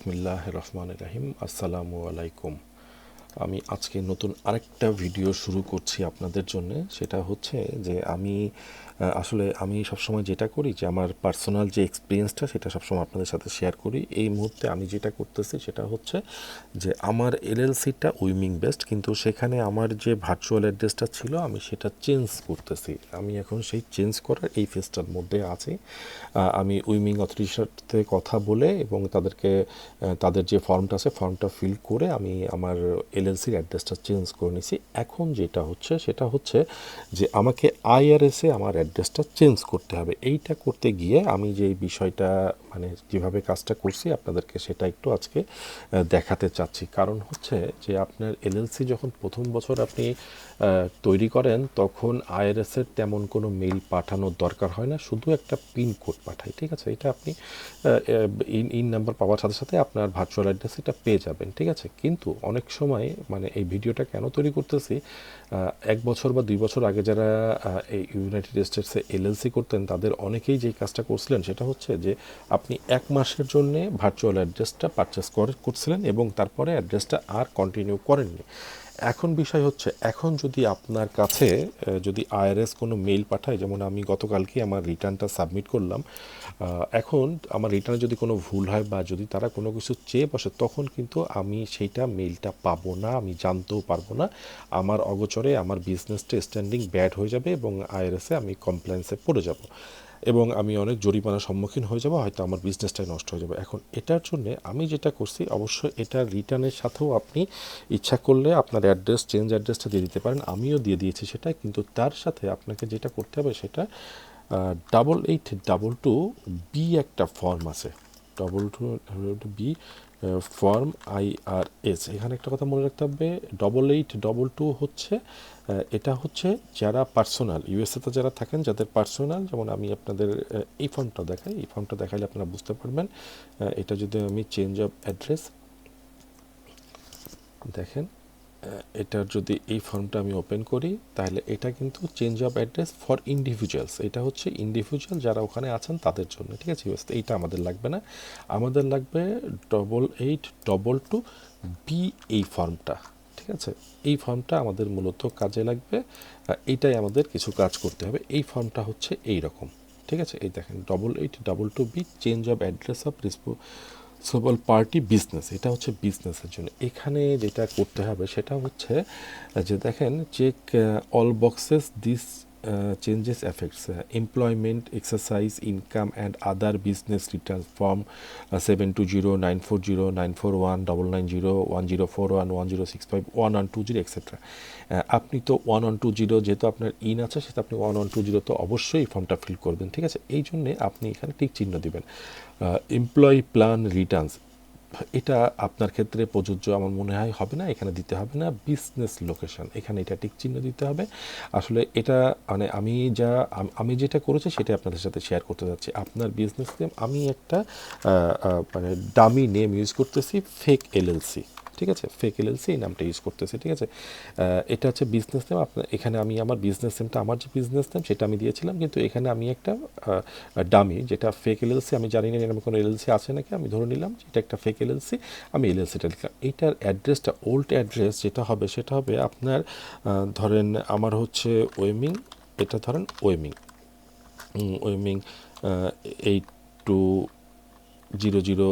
বিসমিল্লাহ রহমান রাহিম আসসালামু আলাইকুম আমি আজকে নতুন আরেকটা ভিডিও শুরু করছি আপনাদের জন্য। সেটা হচ্ছে যে আমি আসলে আমি সবসময় যেটা করি যে আমার পার্সোনাল যে এক্সপিরিয়েন্সটা সেটা সবসময় আপনাদের সাথে শেয়ার করি। এই মুহূর্তে আমি যেটা করতেছি সেটা হচ্ছে যে আমার এলএলসিটা উইমিং বেস্ট, কিন্তু সেখানে আমার যে ভার্চুয়াল অ্যাড্রেসটা ছিল, আমি সেটা চেঞ্জ করতেছি। আমি এখন সেই চেঞ্জ করার এই ফেজটার মধ্যে আছি। আমি উইমিং অথরিটির সাথে কথা বলে এবং তাদেরকে তাদের যে ফর্মটা আছে ফর্মটা ফিল করে আমি আমার এলএলসির অ্যাড্রেসটা চেঞ্জ করে নিছি। এখন যেটা হচ্ছে, সেটা হচ্ছে যে আমাকে আইআরএসে আমার অ্যাড্রেসটা চেঞ্জ করতে হবে। এইটা করতে গিয়ে আমি যে বিষয়টা মানে যেভাবে কাজটা করছি, আপনাদেরকে সেটা একটু আজকে দেখাতে চাচ্ছি। কারণ হচ্ছে যে আপনার এলএলসি যখন প্রথম বছর আপনি তৈরি করেন, তখন আইআরএস এর তেমন কোনো মেইল পাঠানোর দরকার হয় না। শুধু একটা পিন কোড পাঠায় ঠিক আছে? এটা আপনি ইন ইন নাম্বার পাওয়ার সাথে সাথে আপনার ভার্চুয়াল অ্যাড্রেস এটা পেয়ে যাবেন, ঠিক আছে? কিন্তু অনেক সময় মানে এই ভিডিওটা কেন তৈরি করতেছি? এক বছর বা দুই বছর আগে যারা এই ইউনাইটেড স্টেটসে এলএলসি করতেন, তাদের অনেকেই যেই কাজটা করছিলেন সেটা হচ্ছে যে আপনি এক মাসের জন্য ভার্চুয়াল অ্যাড্রেসটা পারচেস করে, করছিলেন এবং তারপরে অ্যাড্রেসটা আর কন্টিনিউ করেননি। এখন বিষয় হচ্ছে, এখন যদি আপনার কাছে যদি আইআরএস কোনো মেইল পাঠায়, যেমন আমি গতকালকে আমার রিটার্নটা সাবমিট করলাম এখন আমার রিটার্নে যদি কোনো ভুল হয় বা যদি তারা কোনো কিছু চেয়ে বসে, তখন কিন্তু আমি সেইটা মেইলটা পাবো না, আমি জানতেও পারব না। আমার অগোচরে আমার বিজনেসটা স্ট্যান্ডিং ব্যাড হয়ে যাবে এবং আইআরএসে আমি কমপ্লেন্সে পড়ে যাব। এবং আমি অনেক জরিমানার সম্মুখীন হয়ে যাব, হয়তো আমার বিজনেসটাই নষ্ট হয়ে যাবে। এখন এটার জন্য আমি যেটা করছি, অবশ্যই এটা রিটার্নের সাথেও আপনি ইচ্ছা করলে আপনার অ্যাড্রেস চেঞ্জ অ্যাড্রেসটা দিয়ে দিতে পারেন। আমিও দিয়ে দিয়েছি সেটা, কিন্তু তার সাথে আপনাকে যেটা করতে হবে সেটা double eight double two B একটা ফর্ম আছে। Double two B form I R S এখানে একটা কথা মনে রাখতে হবে ডবল এইট ডবল টু হচ্ছে এটা হচ্ছে যারা পার্সোনাল ইউএসএতে যারা থাকেন, যাদের পার্সোনাল যেমন আমি আপনাদের এই ফর্মটা দেখাই, এই ফর্মটা দেখাইলে আপনারা বুঝতে পারবেন এটা যদি আমি চেঞ্জ অফ অ্যাড্রেস দেখেন এটার যদি এই ফর্মটা আমি ওপেন করি, তাহলে এটা কিন্তু change of address for individuals এটা হচ্ছে ইন্ডিভিজুয়াল যারা ওখানে আছেন তাদের জন্য, ঠিক আছে? এইটা আমাদের লাগবে না। আমাদের লাগবে double eight double two B এই ফর্মটা, ঠিক আছে? এই ফর্মটা আমাদের মূলত কাজে লাগবে। এইটাই আমাদের কিছু কাজ করতে হবে। এই ফর্মটা হচ্ছে এই রকম ঠিক আছে? এই দেখেন double eight double two B change of address of responsible party business এটা হচ্ছে বিজনেসের জন্য। এখানে যেটা করতে হবে সেটা হচ্ছে, যে দেখেন check all boxes this zero nine four one double nine zero one zero four one one zero six five one one two zero etcetera আপনি তো ওয়ান ওয়ান টু জিরো যেহেতু আপনার ইন আছে, সেটা আপনি ওয়ান ওয়ান টু জিরো তো অবশ্যই ফর্মটা ফিল করবেন, ঠিক আছে? এই জন্যে আপনি এখানে টিক চিহ্ন দিবেন। এমপ্লয়ি প্ল্যান রিটার্নস এটা আপনার ক্ষেত্রে প্রযোজ্য আমার মনে হয়, হবে না, এখানে দিতে হবে না বিজনেস লোকেশন এখানে এটা টিক চিহ্ন দিতে হবে। আসলে এটা মানে আমি যা, আমি যেটা করেছি সেটা আপনাদের সাথে শেয়ার করতে যাচ্ছি। আপনার বিজনেস নেম আমি একটা মানে ডামি নেম ইউজ করতেছি ফেক এলএলসি ঠিক আছে? ফেক এলএলসি এই নামটা ইউজ করতেছি, ঠিক আছে? এটা হচ্ছে বিজনেস নেম আপনার এখানে আমি আমার বিজনেস নেমটা আমার যে বিজনেস নেম সেটা আমি দিয়েছিলাম, কিন্তু এখানে আমি একটা ডামি যেটা ফেক এলএলসি আমি জানি না এরকম কোনো এলএলসি আছে নাকি, আমি ধরে নিলাম এটা একটা ফেক এলএলসি আমি এলএলসিটা লিখলাম। এইটার অ্যাড্রেসটা ওল্ড অ্যাড্রেস যেটা হবে, সেটা হবে আপনার ধরেন আমার হচ্ছে ওয়েমিং এটা ধরেন Wyoming Wyoming eight two zero zero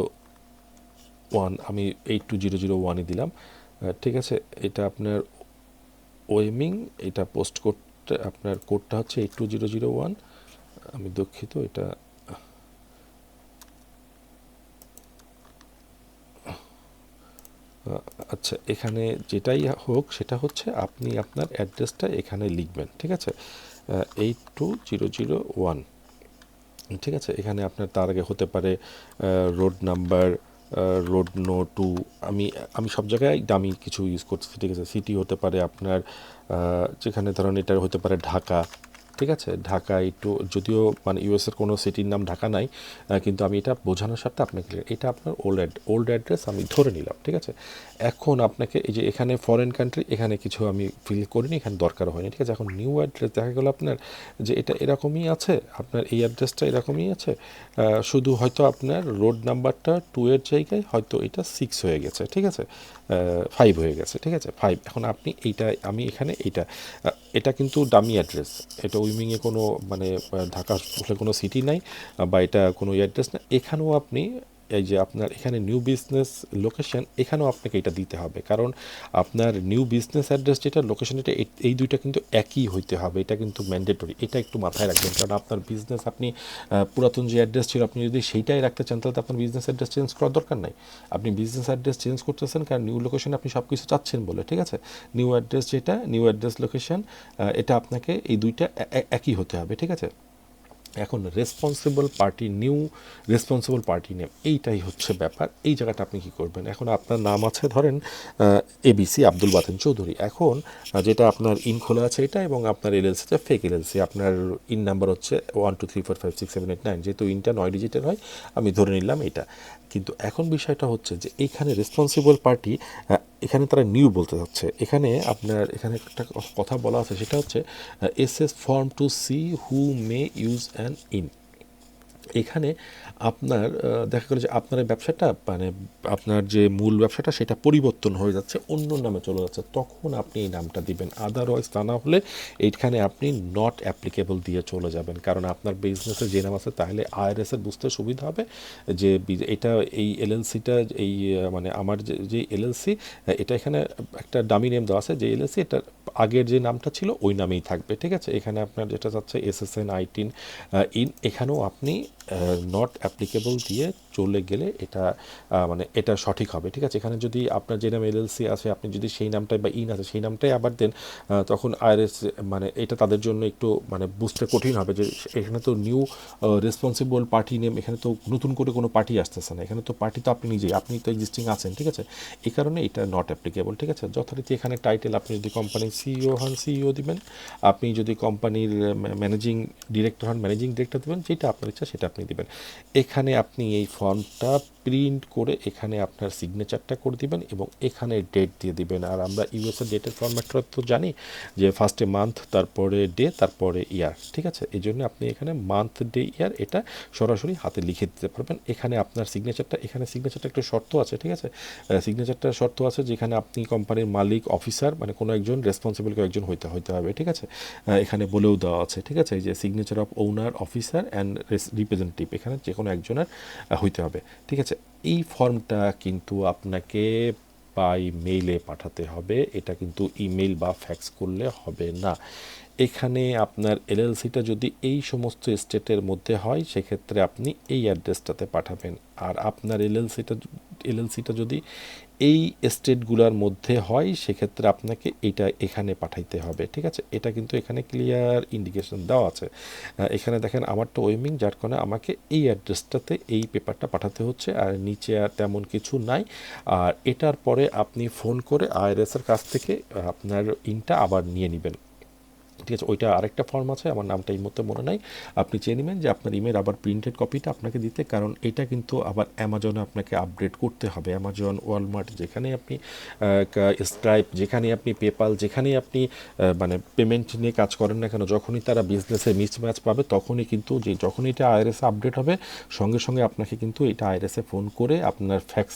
one আমি এইট টু জিরো জিরো ওয়ানই দিলাম। ঠিক আছে, এটা আপনার ওয়েমিং এটা পোস্ট কোডটা আপনার কোডটা হচ্ছে eight two zero zero one আমি দুঃখিত, এটা আচ্ছা এখানে যেটাই হোক, সেটা হচ্ছে আপনি আপনার অ্যাড্রেসটা এখানে লিখবেন, ঠিক আছে? Eight two zero zero one ঠিক আছে? এখানে আপনার তার আগে হতে পারে road number road no two আমি আমি সব জায়গায় দামি কিছু ইউজ করতেছি, ঠিক আছে? সিটি হতে পারে আপনার যেখানে ধরুন এটা হতে পারে ঢাকা ঠিক আছে? ঢাকা একটু, যদিও মানে ইউএসের কোনো সিটির নাম ঢাকা নাই কিন্তু আমি এটা বোঝানোর সাথে আপনাকে এটা আপনার ওল্ড অ্যাড ওল্ড অ্যাড্রেস আমি ধরে নিলাম, ঠিক আছে? এখন আপনাকে এই যে এখানে ফরেন কান্ট্রি এখানে কিছু আমি ফিল করিনি, এখানে দরকার হয়নি, ঠিক আছে? এখন নিউ অ্যাড্রেস দেখা গেলো আপনার যে এটা এরকমই আছে, আপনার এই অ্যাড্রেসটা এরকমই আছে শুধু হয়তো আপনার রোড নাম্বারটা টু এর জায়গায় হয়তো এটা সিক্স হয়ে গেছে, ঠিক আছে? ফাইভ হয়ে গেছে, ঠিক আছে? ফাইভ এখন আপনি এইটা আমি এখানে এইটা এটা কিন্তু ডামি অ্যাড্রেস এটা উইমিংয়ে কোনো মানে ঢাকা কোনো সিটি নাই বা এটা কোনো অ্যাড্রেস না এখানেও আপনি এই যে আপনার এখানে নিউ বিজনেস লোকেশন এখানেও আপনাকে এটা দিতে হবে। কারণ আপনার নিউ বিজনেস অ্যাড্রেস যেটা লোকেশন এটা এই- দুইটা কিন্তু একই হইতে হবে। এটা কিন্তু ম্যান্ডেটরি এটা একটু মাথায় রাখবেন। কারণ আপনার বিজনেস আপনি পুরাতন যে অ্যাড্রেস ছিল, আপনি যদি সেইটাই রাখতে চান, তাহলে আপনার বিজনেস অ্যাড্রেস চেঞ্জ করার দরকার নাই। আপনি বিজনেস অ্যাড্রেস চেঞ্জ করতেছেন, কারণ নিউ লোকেশনে আপনি সব কিছু চাচ্ছেন বলে, ঠিক আছে? নিউ অ্যাড্রেস যেটা নিউ অ্যাড্রেস লোকেশন এটা আপনাকে এই দুইটা একই হতে হবে, ঠিক আছে? এখন responsible party new responsible party name এইটাই হচ্ছে ব্যাপার। এই জায়গাটা আপনি কি করবেন? এখন আপনার নাম আছে, ধরেন এবিসি আব্দুল বাতেন চৌধুরী। এখন যেটা আপনার ইন খোলা আছে এটা এবং আপনার এলএলসিটা ফেক এলএলসি আপনার ইন নাম্বার হচ্ছে one two three four five six seven eight nine যেহেতু ইনটা নয় ডিজিটের হয় আমি ধরে নিলাম এটা। কিন্তু এখন বিষয়টা হচ্ছে যে এইখানে রেসপন্সিবল পার্টি এখানে তারা নিউ বলতে চাচ্ছে এখানে আপনার, এখানে একটা কথা বলা আছে, সেটা হচ্ছে S S form two C who may use an EIN এখানে আপনার দেখা গেলো যে আপনার ব্যবসাটা মানে আপনার যে মূল ব্যবসাটা, সেটা পরিবর্তন হয়ে যাচ্ছে, অন্য নামে চলে যাচ্ছে। তখন আপনি এই নামটা দিবেন। আদারওয়াইজ তা না হলে এইখানে আপনি নট অ্যাপ্লিকেবল দিয়ে চলে যাবেন। কারণ আপনার বিজনেসে যে নাম আছে, তাহলে আইআরএস এর বুঝতে সুবিধা হবে যে এটা এই এলএলসিটা এই মানে আমার যে যে এলএলসি এটা এখানে একটা ডামি নেম দেওয়া আছে। যে এলএলসি এটা আগের যে নামটা ছিল, ওই নামেই থাকবে। ঠিক আছে? এখানে আপনার যেটা যাচ্ছে S S N ITIN EIN এখানেও আপনি নট অ্যাপ্লিকেবল দিয়ে চলে গেলে এটা মানে এটা সঠিক হবে। ঠিক আছে? এখানে যদি আপনার যে নাম এলএলসি আছে, আপনি যদি সেই নামটাই বা ইন আছে, সেই নামটাই আবার দেন তখন আইআরএস মানে এটা তাদের জন্য একটু মানে বুঝতে কঠিন হবে যে এখানে তো নিউ রেসপন্সিবল পার্টি নেম, এখানে তো নতুন করে কোনো পার্টি আসতেছে না। এখানে তো পার্টি তো আপনি নিজেই, আপনি তো এক্সিস্টিং আছেন, ঠিক আছে? এই কারণে এটা নট অ্যাপ্লিকেবল ঠিক আছে? যথারীতি এখানে টাইটেল আপনি যদি কোম্পানির সিইও হন সিইও দিবেন। আপনি যদি কোম্পানির ম্যানেজিং ডিরেক্টর হন ম্যানেজিং ডিরেক্টর দেবেন, যেটা আপনার ইচ্ছা সেটা আপনি দিবেন। এখানে আপনি এই ফর্মটা প্রিন্ট করে এখানে আপনার সিগনেচারটা করে দিবেন এবং এখানে ডেট দিয়ে দিবেন। আর আমরা ইউএসএ ডেটের ফর্ম্যাটটা তো জানি যে ফার্স্টে মান্থ তারপরে ডে তারপরে ইয়ার ঠিক আছে? এই জন্য আপনি এখানে মান্থ ডে ইয়ার এটা সরাসরি হাতে লিখে দিতে পারবেন। এখানে আপনার সিগনেচারটা এখানে সিগনেচারটা একটা শর্ত আছে, ঠিক আছে? সিগনেচারটা শর্ত আছে যেখানে আপনি কোম্পানির মালিক অফিসার মানে কোনো একজন রেসপন্সিবল কেউ একজন হইতে হইতে হবে, ঠিক আছে? এখানে বলেও দেওয়া আছে, ঠিক আছে? যে signature of owner officer and representative এখানে যে কোনো একজনের হইতে হবে। ঠিক আছে? এই ফর্মটা কিন্তু আপনাকে বাই মেইলে পাঠাতে হবে। এটা কিন্তু ইমেল বা ফ্যাক্স করলে হবে না। এখানে আপনার এলএলসিটা যদি এই সমস্ত স্টেটের মধ্যে হয়, সেক্ষেত্রে আপনি এই অ্যাড্রেসটাতে পাঠাবেন। আর আপনার এলএলসিটা এলএলসিটা যদি এই স্টেটগুলোর মধ্যে হয়, সেক্ষেত্রে আপনাকে এটা এখানে পাঠাইতে হবে, ঠিক আছে? এটা কিন্তু এখানে ক্লিয়ার ইন্ডিকেশন দেওয়া আছে। এখানে দেখেন আমার তো ওয়েমিং, যার কারণে আমাকে এই অ্যাড্রেসটাতে এই পেপারটা পাঠাতে হচ্ছে, আর নিচে আর তেমন কিছু নাই। আর এটার পরে আপনি ফোন করে আইআরএসের কাছ থেকে আপনার ইনটা আবার নিয়ে নেবেন। ঠিক আছে, ওইটা আরেকটা ফর্ম আছে, আমার নামটা এই মুহূর্তে মনে নাই। আপনি চেয়ে নেবেন যে আপনার ইমেল আবার প্রিন্টেড কপিটা আপনাকে দিতে, কারণ এটা কিন্তু আবার অ্যামাজনে আপনাকে আপডেট করতে হবে। অ্যামাজন ওয়ালমার্ট যেখানে আপনি স্ট্রাইপ যেখানে আপনি পেপাল যেখানে আপনি মানে পেমেন্ট নিয়ে কাজ করেন না কেন, যখনই তারা বিজনেসে মিসম্যাচ পাবে, তখনই কিন্তু যে যখনই এটা আইআরএস আপডেট হবে, সঙ্গে সঙ্গে আপনাকে কিন্তু এটা আইআরএসে ফোন করে আপনার ফ্যাক্স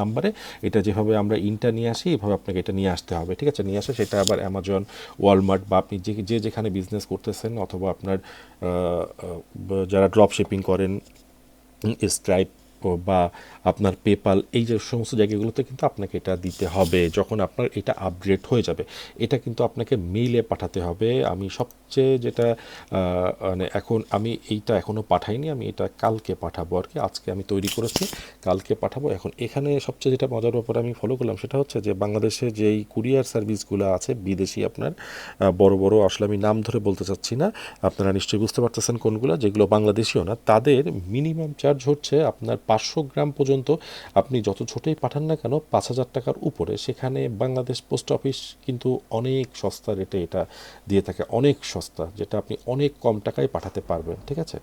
নাম্বারে এটা যেভাবে আমরা ইনটা নিয়ে আসি, এভাবে আপনাকে এটা নিয়ে আসতে হবে। ঠিক আছে, নিয়ে আসে সেটা আবার অ্যামাজন ওয়ালমার্ট বা আপনি যে যে যেখানে বিজনেস করতেছেন অথবা আপনার যারা ড্রপ শিপিং করেন স্ট্রাইপ বা আপনার পেপাল এই যে সমস্ত জায়গাগুলোতে কিন্তু আপনাকে এটা দিতে হবে। যখন আপনার এটা আপডেট হয়ে যাবে, এটা কিন্তু আপনাকে মেইলে পাঠাতে হবে। আমি সবচেয়ে যেটা মানে এখন আমি এইটা এখনও পাঠাইনি, আমি এটা কালকে পাঠাবো আর কি আজকে আমি তৈরি করেছি, কালকে পাঠাবো। এখন এখানে সবচেয়ে যেটা মজার ব্যাপারে আমি ফলো করলাম সেটা হচ্ছে যে বাংলাদেশে যেই কুরিয়ার সার্ভিসগুলো আছে, বিদেশি আপনার বড় বড়, আসলে আমি নাম ধরে বলতে চাচ্ছি না, আপনারা নিশ্চয়ই বুঝতে পারতেছেন কোনগুলো, যেগুলো বাংলাদেশিও না, তাদের মিনিমাম চার্জ হচ্ছে আপনার পাঁচশো গ্রাম পর্যন্ত আপনি যত ছোটোই পাঠান না কেন পাঁচ হাজার টাকার উপরে সেখানে বাংলাদেশ পোস্ট অফিস কিন্তু অনেক সস্তা রেটে এটা দিয়ে থাকে, অনেক সস্তা, যেটা আপনি অনেক কম টাকায় পাঠাতে পারবেন, ঠিক আছে?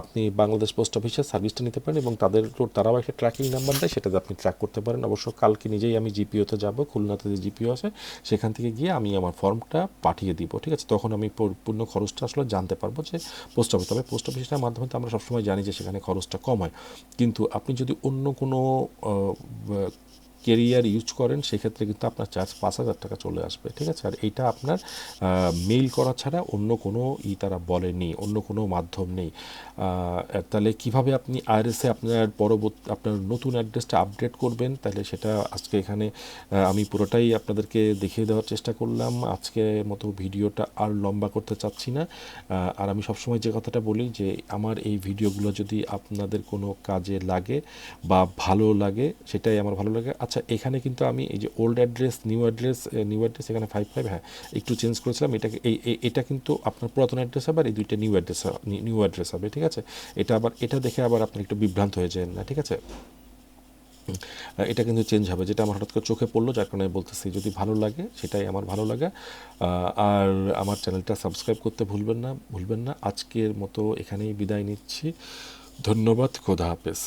আপনি বাংলাদেশ পোস্ট অফিসের সার্ভিসটা নিতে পারেন এবং তাদের তারাও একটা ট্র্যাকিং নাম্বার দেয়, সেটাতে আপনি ট্র্যাক করতে পারেন। অবশ্য কালকে নিজেই আমি জিপিওতে যাব, খুলনাতে যে জিপিও আছে, সেখান থেকে গিয়ে আমি আমার ফর্মটা পাঠিয়ে দিব, ঠিক আছে? তখন আমি পূর্ণ খরচটা আসলে জানতে পারব যে পোস্ট অফিস, তবে পোস্ট অফিসটার মাধ্যমে তো আমরা সবসময় জানি যে সেখানে খরচটা কম হয়। কিন্তু আপনি যদি অন্য কোনো কেরিয়ার ইউজ করেন, সেক্ষেত্রে কিন্তু আপনার চার্জ পাঁচ হাজার টাকা চলে আসবে, ঠিক আছে? আর এইটা আপনার মেইল করা ছাড়া অন্য কোনো ই তারা বলেনি, অন্য কোনো মাধ্যম নেই। তাহলে কীভাবে আপনি আইআরএসে আপনার পরবর্তী, আপনার নতুন অ্যাড্রেসটা আপডেট করবেন? তাহলে সেটা আজকে এখানে আমি পুরোটাই আপনাদেরকে দেখিয়ে দেওয়ার চেষ্টা করলাম। আজকে মতো ভিডিওটা আর লম্বা করতে চাচ্ছি না। আর আমি সবসময় যে কথাটা বলি যে, আমার এই ভিডিওগুলো যদি আপনাদের কোনো কাজে লাগে বা ভালো লাগে, সেটাই আমার ভালো লাগে। আচ্ছা এখানে কিন্তু আমি এই যে old address new address new address এখানে ফাইভ ফাইভ হ্যাঁ একটু চেঞ্জ করেছিলাম। এটাকে, এই এটা কিন্তু আপনার পুরাতন অ্যাড্রেস হবে আর এই দুইটা নিউ অ্যাড্রেস নিউ অ্যাড্রেস হবে, ঠিক আছে? এটা আবার, এটা দেখে আবার আপনি একটু বিভ্রান্ত হয়ে যান না, ঠিক আছে? এটা কিন্তু চেঞ্জ হবে, যেটা আমার হঠাৎ করে চোখে পড়ল, যার কারণে বলতেছি, যদি ভালো লাগে, সেটাই আমার ভালো লাগে। আর আমার চ্যানেলটা সাবস্ক্রাইব করতে ভুলবেন না ভুলবেন না। আজকের মতো এখানেই বিদায় নিচ্ছি। ধন্যবাদ, খোদা হাফেজ।